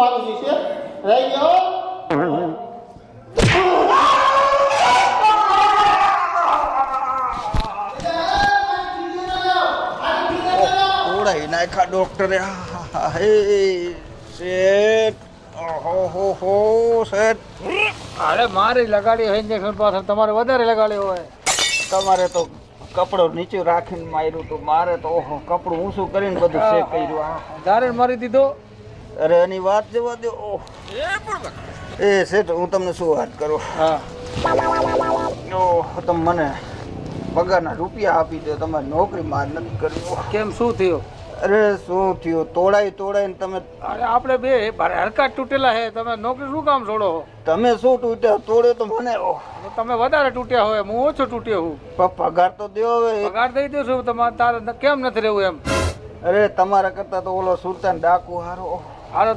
મારું છે છે રહી ગયો? ડોક્ટરે. હે શેઠ. ઓહો હો હો શેઠ. અરે મારી લગાડી હોય ઇન્જેક્શન પાછળ તમારે વધારે લગાડ્યો હોય. તમારે તો કપડો નીચે રાખીને માર્યું તો મારે તો ઓહો કપડું ઊંચું કરીને બધું શેક કર્યું આહ. ધારે મારી દીધો. અરે એની વાત જવા દો. ઓહ. એ શેઠ હું તમને શું વાત કરું? હા. ઓહ તમે મને પગારના રૂપિયા આપી દો તમારી નોકરી માર નથી કરવી. કેમ શું થયું? અરે શું થયું? તોડાઈ તોડાઈને તમે અરે આપણે બે હરકત તૂટેલા છે તમે નોકરી શું કામ છોડો તમે શું તૂટ્યા? તોડ્યો તો મને. તમે વધારે તૂટ્યા હોય હું ઓછો તૂટ્યો હું. પગાર તો દો હવે. પગાર દઈ દઉં છું તમારે તારે કેમ નથી રહેવું એમ? અરે તમારા કરતા તો ઓલો સુલતાન ડાકુ હારો. ઓહ. હાલો